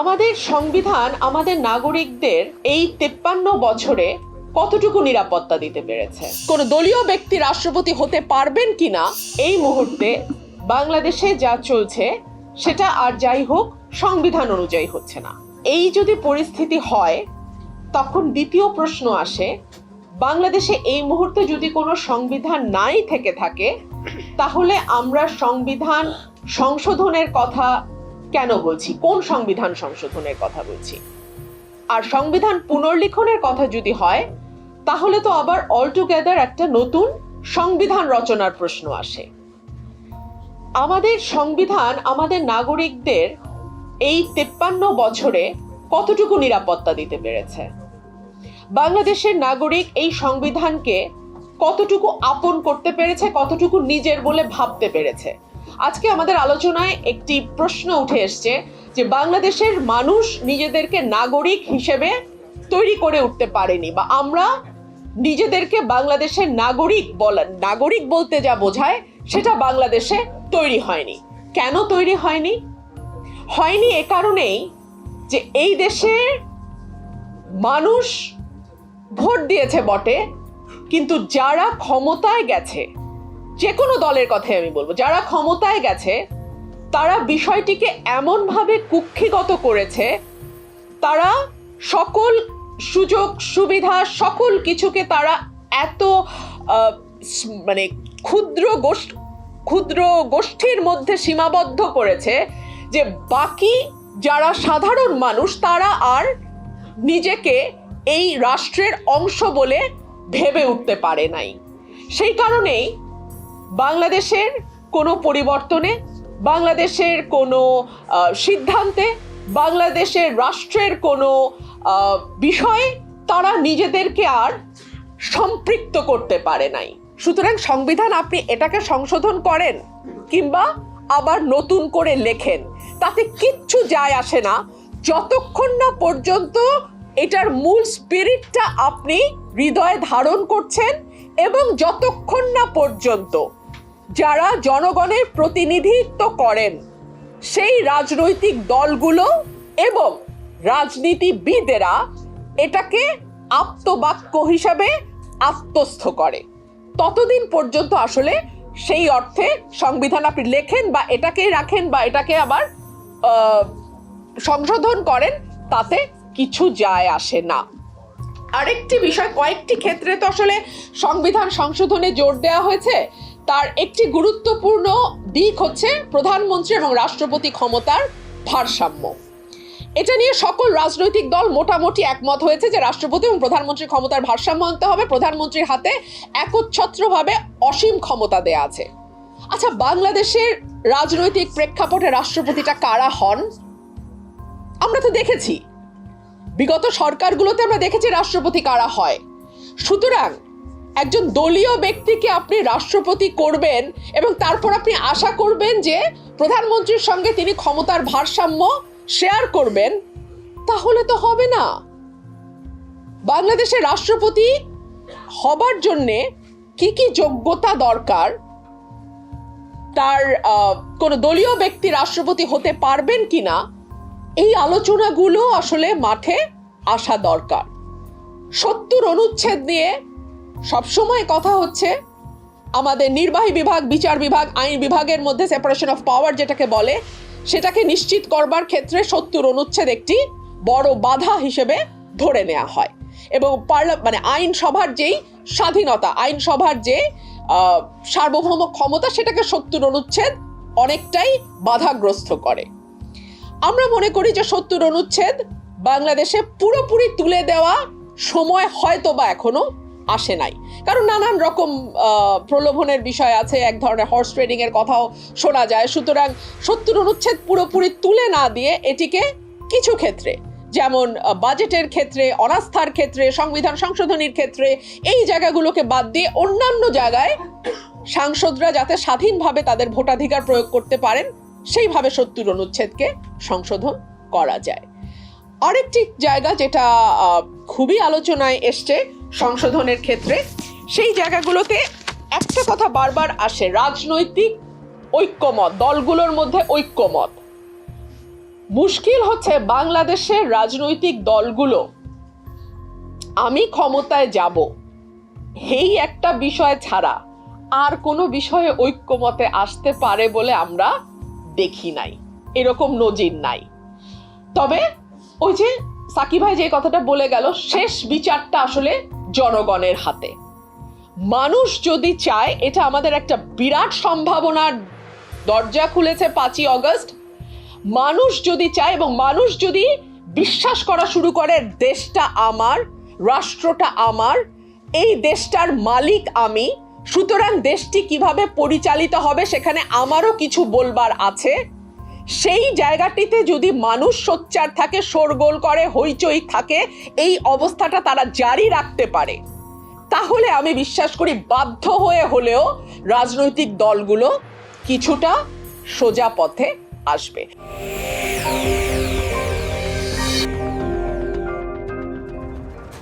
আমাদের সংবিধান আমাদের নাগরিকদের এই তেপ্পান্ন বছরে কতটুকু নিরাপত্তা দিতে পেরেছে? কোন দলীয় ব্যক্তি রাষ্ট্রপতি হতে পারবেন কিনা এই মুহূর্তে বাংলাদেশে যা চলছে সেটা আর যাই হোক, সংবিধান অনুযায়ী হচ্ছে না। এই যদি পরিস্থিতি হয়, তখন দ্বিতীয় প্রশ্ন আসে, বাংলাদেশে এই মুহূর্তে যদি কোনো সংবিধান নাই থেকে থাকে, তাহলে আমরা সংবিধান সংশোধনের কথা কেন বলছি? কোন সংবিধান সংশোধনের কথা বলছি? আর সংবিধান পুনর্লিখনের কথা যদি হয়, তাহলে তো আবার অলটুগেদার একটা নতুন সংবিধান রচনার প্রশ্ন আসে। আমাদের সংবিধান আমাদের নাগরিকদের এই তেপ্পান্ন বছরে কতটুকু নিরাপত্তা দিতে পেরেছে? বাংলাদেশের নাগরিক এই সংবিধানকে কতটুকু আপন করতে পেরেছে, কতটুকু নিজের বলে ভাবতে পেরেছে? আজকে আমাদের আলোচনায় একটি প্রশ্ন উঠে এসছে যে বাংলাদেশের মানুষ নিজেদেরকে নাগরিক হিসেবে তৈরি করে উঠতে পারেনি বা আমরা নিজেদেরকে বাংলাদেশের নাগরিক বলা, নাগরিক বলতে যা বোঝায় সেটা বাংলাদেশে তৈরি হয়নি। কেন তৈরি হয়নি? হয়নি এ কারণেই যে এই দেশের মানুষ ভোট দিয়েছে বটে, কিন্তু যারা ক্ষমতায় গেছে যে কোনো দলের কথাই আমি বলব। যারা ক্ষমতায় গেছে, তারা বিষয়টিকে এমনভাবে কুক্ষিগত করেছে, তারা সকল সুযোগ, সুবিধা, সকল কিছুকে তারা এত মানে ক্ষুদ্র গোষ্ঠ, ক্ষুদ্র গোষ্ঠীর মধ্যে সীমাবদ্ধ করেছে যে বাকি যারা সাধারণ মানুষ, তারা আর নিজেকে এই রাষ্ট্রের অংশ বলে ভেবে উঠতে পারে নাই। সেই কারণেই বাংলাদেশের কোনো পরিবর্তনে, বাংলাদেশের কোনো সিদ্ধান্তে, বাংলাদেশের রাষ্ট্রের কোনো বিষয়ে তারা নিজেদেরকে আর সম্পৃক্ত করতে পারে নাই। সুতরাং সংবিধান আপনি এটাকে সংশোধন করেন কিংবা আবার নতুন করে লেখেন, তাতে কিচ্ছু যায় আসে না। যতক্ষণ না পর্যন্ত এটার মূল স্পিরিটটা আপনি হৃদয়ে ধারণ করছেন এবং যতক্ষণ না পর্যন্ত যারা জনগণের প্রতিনিধিত্ব করেন, সেই রাজনৈতিক দলগুলো এবং রাজনীতিবিদেরা এটাকে আত্মবাক্য হিসাবে আত্মস্থ করে। ততদিন পর্যন্ত আসলে সেই অর্থে সংবিধান আপনি লেখেন বা এটাকেই রাখেন বা এটাকে আবার সংশোধন করেন, তাতে কিছু যায় আসে না। আরেকটি বিষয়, কয়েকটি ক্ষেত্রে তো আসলে সংবিধান সংশোধনে জোর দেওয়া হয়েছে। তার একটি গুরুত্বপূর্ণ দিক হচ্ছে প্রধানমন্ত্রী এবং রাষ্ট্রপতি ক্ষমতার ভারসাম্য। এটা নিয়ে সকল রাজনৈতিক দল মোটামুটি একমত হয়েছে যে রাষ্ট্রপতি এবং প্রধানমন্ত্রীর ক্ষমতার ভারসাম্য আনতে হবে। প্রধানমন্ত্রীর হাতে একচ্ছত্রভাবে অসীম ক্ষমতা দেয়া আছে। আচ্ছা বাংলাদেশের রাজনৈতিক প্রেক্ষাপটে রাষ্ট্রপতিটা কারা হন? আমরা তো দেখেছি। বিগত সরকারগুলোতে আমরা দেখেছি রাষ্ট্রপতি কারা হয়। সুতরাং একজন দলীয় ব্যক্তিকে আপনি রাষ্ট্রপতি করবেন এবং তারপর আপনি আশা করবেন যে প্রধানমন্ত্রীর সঙ্গে তিনি ক্ষমতার ভারসাম্য শেয়ার করবেন, তাহলে তো হবে না। বাংলাদেশের রাষ্ট্রপতি হবার জন্যে কি কি যোগ্যতা দরকার? তার কোনো দলীয় ব্যক্তি রাষ্ট্রপতি হতে পারবেন কিনা? এই আলোচনাগুলো আসলে মাঠে আসা দরকার। সত্তর অনুচ্ছেদ নিয়ে সবসময় কথা হচ্ছে আমাদের নির্বাহী বিভাগ, বিচার বিভাগ, আইন বিভাগের মধ্যে সেপারেশন অফ পাওয়ার যেটাকে বলে, সেটাকে নিশ্চিত করবার ক্ষেত্রে সত্তর অনুচ্ছেদ একটি বড় বাধা হিসেবে ধরে নেওয়া হয়। এবং পার্লা মানে আইনসভার যেই স্বাধীনতা আইনসভার যে সার্বভৌম ক্ষমতা, সেটাকে সত্তর অনুচ্ছেদ অনেকটাই বাধাগ্রস্ত করে। আমরা মনে করি যে সত্তর অনুচ্ছেদ বাংলাদেশে পুরোপুরি তুলে দেওয়া সময় হয়তো বা এখনও আসে নাই। কারণ নানান রকম প্রলোভনের বিষয় আছে, এক ধরনের হর্স ট্রেডিং এর কথাও শোনা যায়। সুতরাং সত্তর অনুচ্ছেদ পুরোপুরি তুলে না দিয়ে এটিকে কিছু ক্ষেত্রে, যেমন বাজেটের ক্ষেত্রে, অনাস্থার ক্ষেত্রে, সংবিধান সংশোধনীর ক্ষেত্রে, এই জায়গাগুলোকে বাদ দিয়ে অন্যান্য জায়গায় সাংসদরা যাতে স্বাধীনভাবে তাদের ভোটাধিকার প্রয়োগ করতে পারেন, সেইভাবে সত্তর অনুচ্ছেদকে সংশোধন করা যায়। আরেকটি জায়গা যেটা খুবই আলোচনায় এসছে সংশোধনের ক্ষেত্রে, সেই জায়গাগুলোতে একটা কথা বারবার আসে, রাজনৈতিক ঐক্যমত, দলগুলোর মধ্যে ঐক্যমত। মুশকিল হচ্ছে বাংলাদেশের রাজনৈতিক দলগুলো, আমি ক্ষমতায় যাব, এই একটা বিষয় ছাড়া আর কোনো বিষয়ে ঐক্যমতে আসতে পারে বলে আমরা দেখি নাই, এরকম নজির নাই। তবে ওই যে সাকি ভাই যে কথাটা বলে গেল, শেষ বিচারটা আসলে জনগণের হাতে। মানুষ যদি চায়, এটা আমাদের একটা বিরাট সম্ভাবনার দরজা খুলেছে পাঁচই অগস্ট। মানুষ যদি চায় এবং মানুষ যদি বিশ্বাস করা শুরু করে, দেশটা আমার, রাষ্ট্রটা আমার, এই দেশটার মালিক আমি, সুতরাং দেশটি কীভাবে পরিচালিত হবে সেখানে আমারও কিছু বলবার আছে। সেই জায়গাটিতে যদি মানুষ সোচ্চার থাকে, শোরগোল করে, হইচই থাকে, এই অবস্থাটা তারা জারি রাখতে পারে। তাহলে আমি বিশ্বাস করি বাধ্য হয়ে হলেও রাজনৈতিক দলগুলো কিছুটা সোজা পথে আসবে।